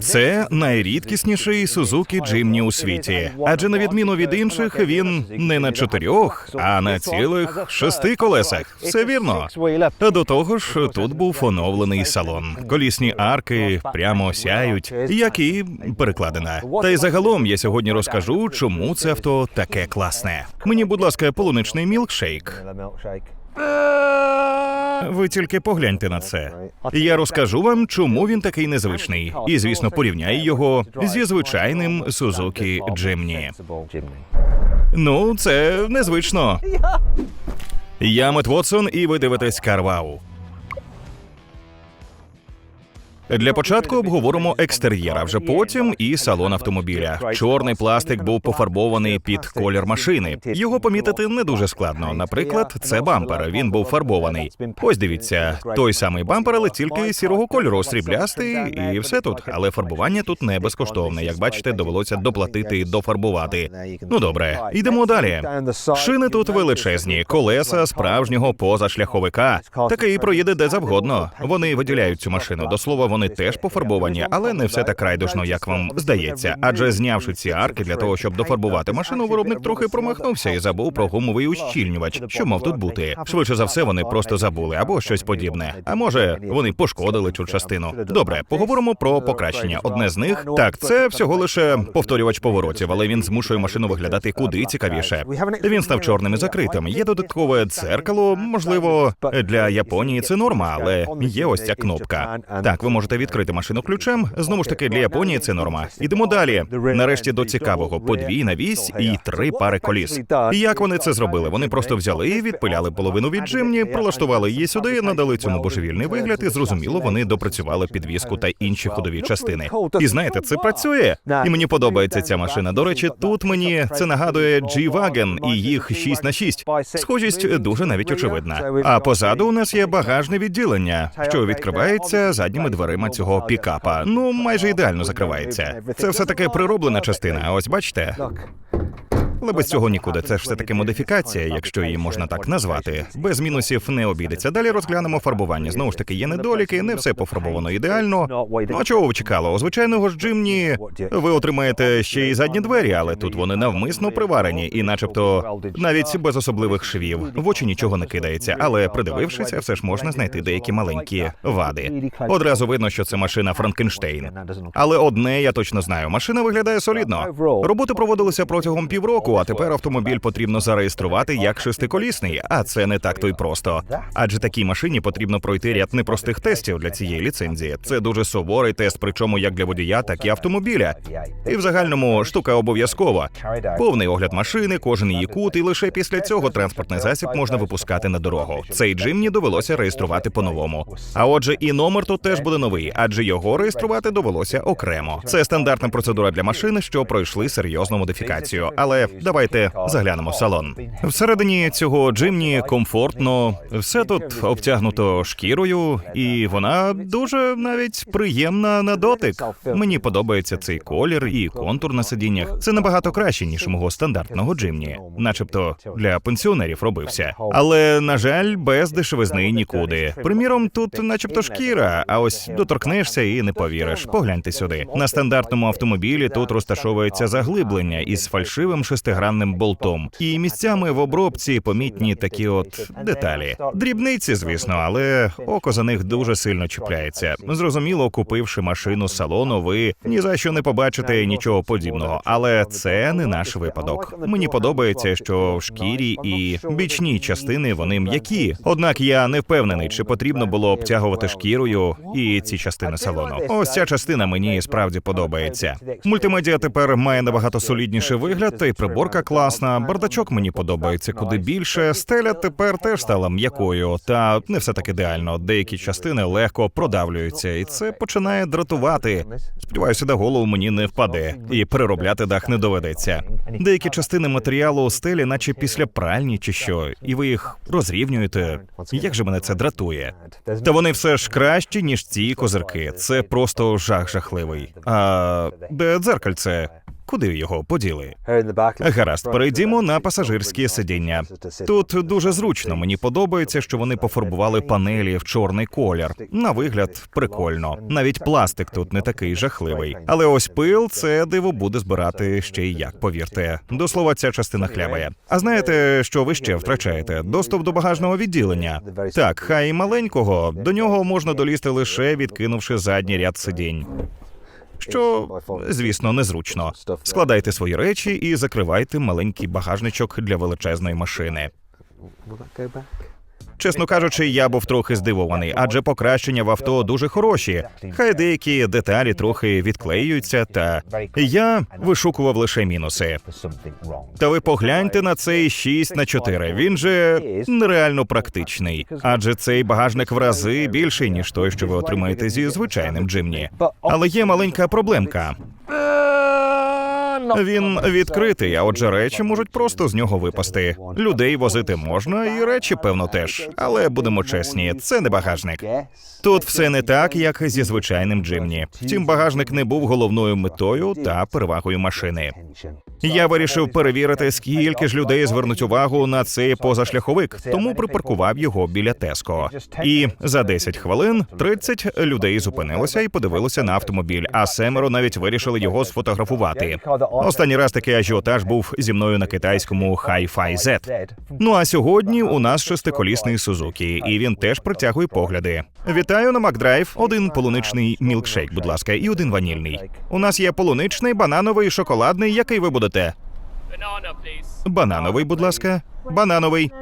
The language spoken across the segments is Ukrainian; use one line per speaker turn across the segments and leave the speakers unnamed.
Це найрідкісніший Сузуки Джимні у світі, адже на відміну від інших, він не на чотирьох, а на цілих шести колесах. Все вірно. Та до того ж, тут був оновлений салон. Колісні арки прямо сяють, як і перекладина. Та й загалом я сьогодні розкажу, чому це авто таке класне. Мені, будь ласка, полуничний мілкшейк. Ви тільки погляньте на це. Я розкажу вам, чому він такий незвичний, і звісно, порівняю його зі звичайним Suzuki Jimny. Ну, це незвично. Я Мет Вотсон, і ви дивитесь Карвау. Для початку обговоримо екстер'єр, а вже потім і салон автомобіля. Чорний пластик був пофарбований під колір машини. Його помітити не дуже складно. Наприклад, це бампер. Він був фарбований. Ось дивіться, той самий бампер, але тільки сірого кольору, сріблястий, і все тут. Але фарбування тут не безкоштовне. Як бачите, довелося доплатити і дофарбувати. Ну добре, йдемо далі. Шини тут величезні, колеса справжнього позашляховика. Такий проїде де завгодно. Вони виділяють цю машину. До слова, вони теж пофарбовані, але не все так райдужно, як вам здається. Адже знявши ці арки для того, щоб дофарбувати машину, виробник трохи промахнувся і забув про гумовий ущільнювач, що мав тут бути. Швидше за все, вони просто забули або щось подібне. А може, вони пошкодили цю частину. Добре, поговоримо про покращення. Одне з них так, це всього лише повторювач поворотів, але він змушує машину виглядати куди цікавіше. Він став чорним і закритим. Є додаткове дзеркало. Можливо, для Японії це норма, але є ось ця кнопка. Так, ви можете відкрити машину ключем. Знову ж таки, для Японії це норма. Ідемо далі. Нарешті до цікавого: подвійна вісь і три пари коліс. І Як вони це зробили? Вони просто взяли і відпиляли половину від джимні, прилаштували її сюди, надали цьому божевільний вигляд, і зрозуміло, вони допрацювали підвіску та інші ходові частини. І знаєте, це працює. І мені подобається ця машина. До речі, тут мені це нагадує G-Wagon і їх 6 на 6 Схожість дуже навіть очевидна. А позаду у нас є багажне відділення, що відкривається задніми дверима цього пікапа. Ну майже ідеально закривається. Це все таки прироблена частина. Ось бачите. Але без цього нікуди. Це ж все таки модифікація, якщо її можна так назвати. Без мінусів не обійдеться. Далі розглянемо фарбування. Знову ж таки, є недоліки, не все пофарбовано ідеально. Ну а чого ви? У звичайного ж Джимні ви отримаєте ще й задні двері, але тут вони навмисно приварені, і, начебто, навіть без особливих швів. В очі нічого не кидається, але придивившися, все ж можна знайти деякі маленькі вади. Одразу видно, що це машина Франкенштейн. Але одне я точно знаю: машина виглядає солідно. Роботи проводилися протягом півроку, а тепер автомобіль потрібно зареєструвати як шестиколісний, а це не так то й просто. Адже такій машині потрібно пройти ряд непростих тестів для цієї ліцензії. Це дуже суворий тест, причому як для водія, так і автомобіля. І в загальному штука обов'язкова. Повний огляд машини, кожен її кут, і лише після цього транспортний засіб можна випускати на дорогу. Цей джимні довелося реєструвати по-новому. А отже, і номер тут теж буде новий, адже його реєструвати довелося окремо. Це стандартна процедура для машин, що пройшли серйозну модифікацію. Але давайте заглянемо в салон. Всередині цього джимні комфортно, все тут обтягнуто шкірою, і вона дуже навіть приємна на дотик. Мені подобається цей колір і контур на сидіннях. Це набагато краще ніж мого стандартного джимні, начебто для пенсіонерів робився. Але на жаль, без дешевизни нікуди. Приміром, тут, начебто, шкіра, а ось доторкнешся і не повіриш. Погляньте сюди. На стандартному автомобілі тут розташовується заглиблення із фальшивим шестигранним болтом, і місцями в обробці помітні такі от деталі. Дрібниці, звісно, але око за них дуже сильно чіпляється. Зрозуміло, купивши машину салону, ви ні за що не побачите нічого подібного, але це не наш випадок. Мені подобається, що в шкірі і бічні частини вони м'які. Однак я не впевнений, чи потрібно було обтягувати шкірою і ці частини салону. Ось ця частина мені справді подобається. Мультимедіа тепер має набагато солідніший вигляд, та й приборка класна. Бардачок мені подобається куди більше. Стеля тепер теж стала м'якою, та не все так ідеально. Деякі частини легко продавлюються, і це починає дратувати. Сподіваюся, до голову мені не впаде, і переробляти дах не доведеться. Деякі частини матеріалу стелі, наче після пральні чи що, і ви їх розрівнюєте. Як же мене це дратує? Та вони все ж кращі, ніж ці козирки. Це просто жах жахливий. А де дзеркальце? Куди його поділи?
Гаразд,
Гаразд, перейдімо на пасажирське сидіння. Тут дуже зручно. Мені подобається, що вони пофарбували панелі в чорний колір. На вигляд прикольно. Навіть пластик тут не такий жахливий. Але ось пил це диво буде збирати ще й як, повірте. До слова, ця частина хлябає. А знаєте, що ви ще втрачаєте? Доступ до багажного відділення. Так, хай і маленького, до нього можна долізти лише відкинувши задній ряд сидінь. Що, звісно, незручно. Складайте свої речі і закривайте маленький багажничок для величезної машини. Чесно кажучи, я був трохи здивований, адже покращення в авто дуже хороші. Хай деякі деталі трохи відклеюються, та я вишукував лише мінуси. Та ви погляньте на цей 6 на 4 Він же нереально практичний, адже цей багажник в рази більший ніж той, що ви отримаєте зі звичайним джимні. Але є маленька проблемка. Він відкритий, а отже, речі можуть просто з нього випасти. Людей возити можна, і речі, певно, теж. Але будемо чесні, це не багажник. Тут все не так, як зі звичайним джимні. Втім, багажник не був головною метою та перевагою машини. Я вирішив перевірити, скільки ж людей звернуть увагу на цей позашляховик, тому припаркував його біля Теско. І за 10 хвилин 30 людей зупинилося і подивилося на автомобіль, а семеро навіть вирішили його сфотографувати. Останній раз такий ажіотаж був зі мною на китайському Hi-Fi Z. Ну а сьогодні у нас шестиколісний Сузукі, і він теж притягує погляди. Вітаю на Макдрайв. Один полуничний мілкшейк, будь ласка, і один ванільний. У нас є полуничний, банановий, шоколадний. Який ви будете? Банановий, будь ласка. Банановий.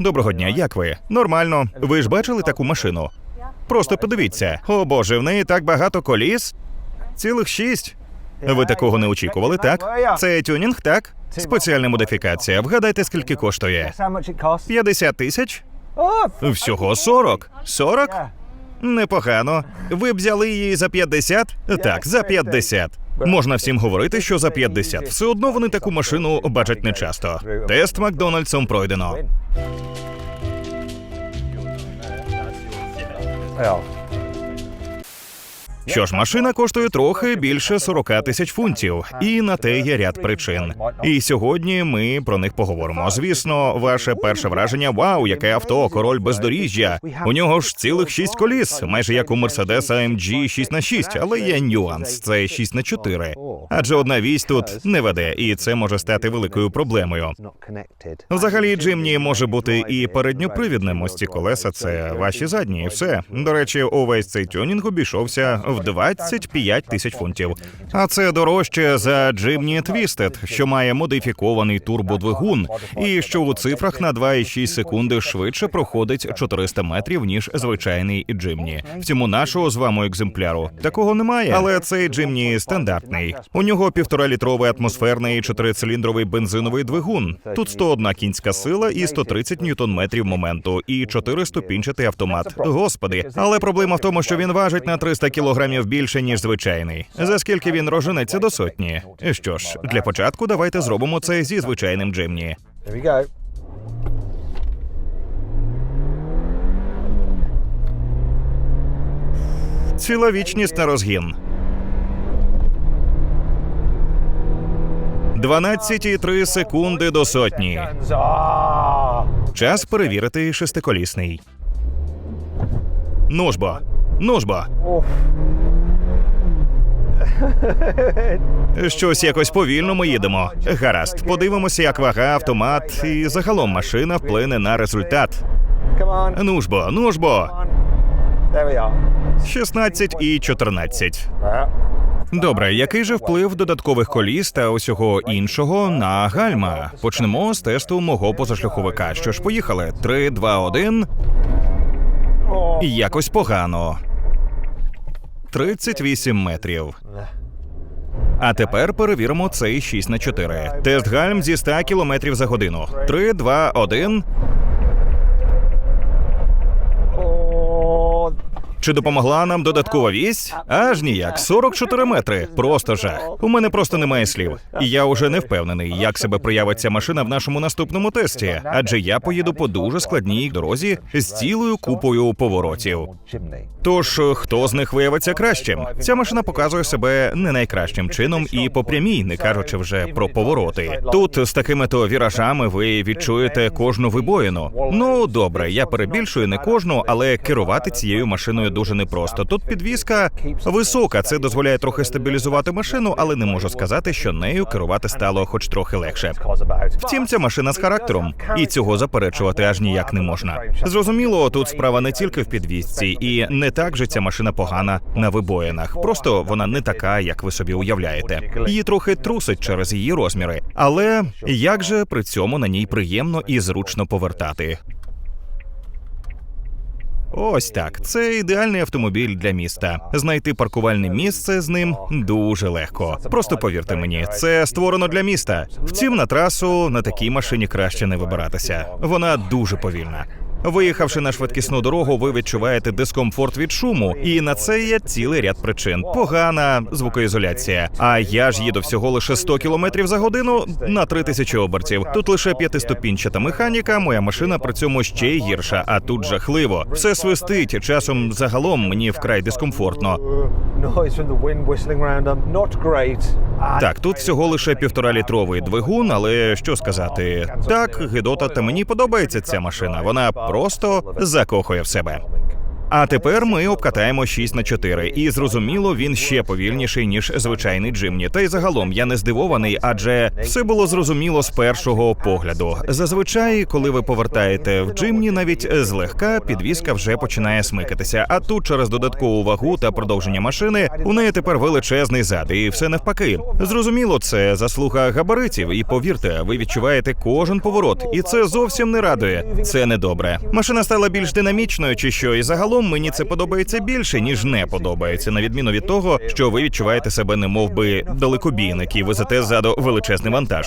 Доброго дня, як ви? Нормально. Ви ж бачили таку машину? Просто подивіться. О боже, в неї так багато коліс. Цілих шість. Ви такого не очікували, так? Це тюнінг, так? Спеціальна модифікація. Вгадайте, скільки коштує? 50 тисяч? Всього 40. 40? Непогано. Ви б взяли її за 50? Так, за 50. Можна всім говорити, що за 50. Все одно вони таку машину бачать нечасто. Тест Макдональдсом пройдено. Що ж, машина коштує трохи більше 40 тисяч фунтів, і на те є ряд причин. І сьогодні ми про них поговоримо. Звісно, ваше перше враження: вау, яке авто, король бездоріжжя. У нього ж цілих шість коліс, майже як у Мерседеса AMG 6 на 6 але є нюанс. Це 6 на 4 Адже одна вісь тут не веде, і це може стати великою проблемою. Взагалі, Джимні може бути і передньопривідним. Ось ці колеса це ваші задні. і Все до речі, увесь цей тюнінг обійшовся в 25 тисяч фунтів. А це дорожче за Джимні Твістед, що має модифікований турбодвигун, і що у цифрах на 2,6 секунди швидше проходить 400 метрів ніж звичайний Джимні. Втім, у нашого з вами екземпляру такого немає. Але цей Джимні стандартний. У нього півторалітровий атмосферний чотирициліндровий бензиновий двигун. Тут 101 кінська сила і 130 ньютон-метрів моменту, і чотириступінчатий автомат. Господи, але проблема в тому, що він важить на 300 кілограмів більше ніж звичайний. За скільки він роженеться до сотні? Що ж, для початку давайте зробимо це зі звичайним Джимні. Ціла вічність на розгін. 12,3 секунди до сотні. Час перевірити шестиколісний. Ну ж бо, ну ж бо. Щось якось повільно ми їдемо. Гаразд, подивимося, як вага, автомат і загалом машина вплине на результат. Ну ж бо, ну ж бо. 16 і 14. Добре, який же вплив додаткових коліс та усього іншого на гальма? Почнемо з тесту мого позашляховика. Що ж, поїхали? 3, 2, 1. Якось погано. 38 метрів. А тепер перевіримо цей 6 на 4. Тест гальм зі 100 км за годину. 3, 2, 1. Чи допомогла нам додаткова вісь? Аж ніяк, 44 метри. Просто жах. У мене просто немає слів. І я уже не впевнений, як себе проявить ця машина в нашому наступному тесті, адже я поїду по дуже складній дорозі з цілою купою поворотів. Тож хто з них виявиться кращим? Ця машина показує себе не найкращим чином і по прямій, не кажучи вже про повороти. Тут з такими то віражами ви відчуєте кожну вибоїну. Ну добре, я перебільшую не кожну, але керувати цією машиною дуже непросто. Тут підвізка висока, це дозволяє трохи стабілізувати машину, але не можу сказати, що нею керувати стало хоч трохи легше. Втім, ця машина з характером, і цього заперечувати аж ніяк не можна. Зрозуміло, тут справа не тільки в підвізці, і не так же ця машина погана на вибоїнах. Просто вона не така, як ви собі уявляєте. Її трохи трусить через її розміри, але як же при цьому на ній приємно і зручно повертати. Ось так. Це ідеальний автомобіль для міста. Знайти паркувальне місце з ним дуже легко. Просто повірте мені, це створено для міста. Втім, на трасу на такій машині краще не вибиратися. Вона дуже повільна. Виїхавши на швидкісну дорогу, ви відчуваєте дискомфорт від шуму, і на це є цілий ряд причин. Погана звукоізоляція. А я ж їду всього лише 100 км за годину на 3000 обертів. Тут лише п'ятиступінчата механіка. Моя машина при цьому ще й гірша, а тут жахливо. Все свистить. Часом загалом мені вкрай дискомфортно. Так, тут всього лише півтора літровий двигун, але що сказати, так, Гедота, та мені подобається ця машина. Вона просто закохує в себе. А тепер ми обкатаємо 6 на 4 і зрозуміло, він ще повільніший ніж звичайний Джимні. Та й загалом я не здивований, адже все було зрозуміло з першого погляду. Зазвичай, коли ви повертаєте в Джимні, навіть злегка підвізка вже починає смикатися. А тут через додаткову вагу та продовження машини у неї тепер величезний зад, і все навпаки. Зрозуміло, це заслуга габаритів, і повірте, ви відчуваєте кожен поворот, і це зовсім не радує. Це недобре. Машина стала більш динамічною, чи що, і загалом мені це подобається більше, ніж не подобається, на відміну від того, що ви відчуваєте себе немов би далекобійник і везете ззаду величезний вантаж.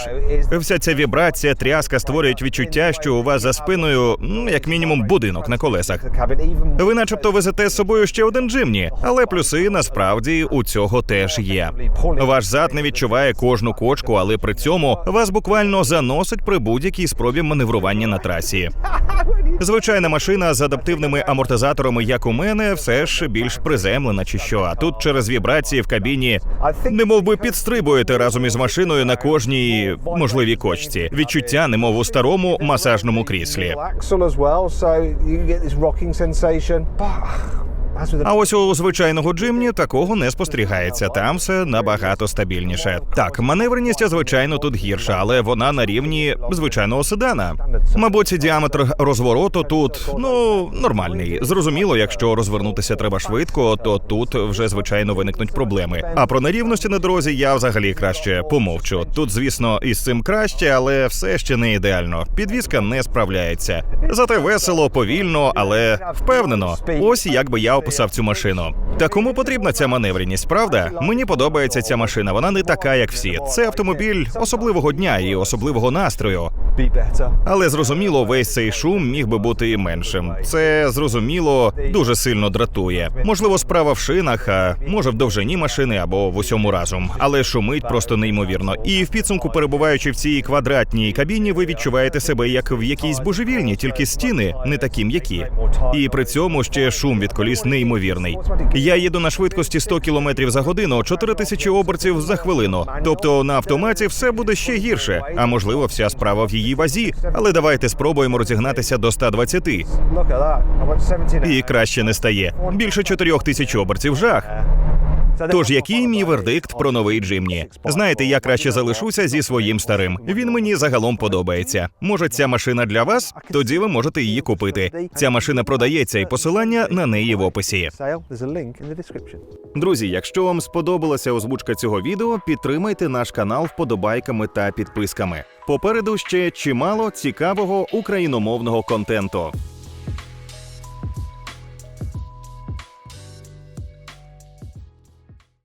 Вся ця вібрація, тряска створюють відчуття, що у вас за спиною, ну, як мінімум, будинок на колесах. Ви, начебто, везете з собою ще один джимні, але плюси насправді у цього теж є. Ваш зад не відчуває кожну кочку, але при цьому вас буквально заносить при будь-якій спробі маневрування на трасі. Звичайна машина з адаптивними амортизаторами, як у мене, все ж більш приземлена чи що. А тут через вібрації в кабіні немов би підстрибуєте разом із машиною на кожній можливій кочці. Відчуття, немов у старому масажному кріслі. А ось у звичайного Джимні такого не спостерігається. Там все набагато стабільніше. Так, маневреність, звичайно, тут гірша, але вона на рівні звичайного седана. Мабуть, діаметр розвороту тут ну нормальний. Зрозуміло, якщо розвернутися треба швидко, то тут вже звичайно виникнуть проблеми. А про нерівності на дорозі я взагалі краще помовчу. Тут, звісно, із цим краще, але все ще не ідеально. Підвізка не справляється. Зате весело, повільно, але впевнено. Ось як би я описав цю машину. Та кому потрібна ця маневреність, правда? Мені подобається ця машина. Вона не така, як всі. Це автомобіль особливого дня і особливого настрою. Але зрозуміло, весь цей шум міг би бути і меншим. Це зрозуміло дуже сильно дратує. Можливо, справа в шинах, а може в довжині машини або в усьому разом. Але шумить просто неймовірно. І в підсумку, перебуваючи в цій квадратній кабіні, ви відчуваєте себе як в якійсь божевільні, тільки стіни не такі м'які. І при цьому ще шум від коліс неймовірний. Я їду на швидкості 100 км за годину, 4000 обертів за хвилину. Тобто на автоматі все буде ще гірше. А можливо, вся справа в її вазі. Але давайте спробуємо розігнатися до 120.
Look at that. I went 17
І краще не стає. Більше 4000 обертів жах. Тож який мій вердикт про новий Джимні? Знаєте, я краще залишуся зі своїм старим. Він мені загалом подобається. Може, ця машина для вас? Тоді ви можете її купити. Ця машина продається, і посилання на неї в описі. Друзі, якщо вам сподобалася озвучка цього відео, підтримайте наш канал вподобайками та підписками. Попереду ще чимало цікавого україномовного контенту.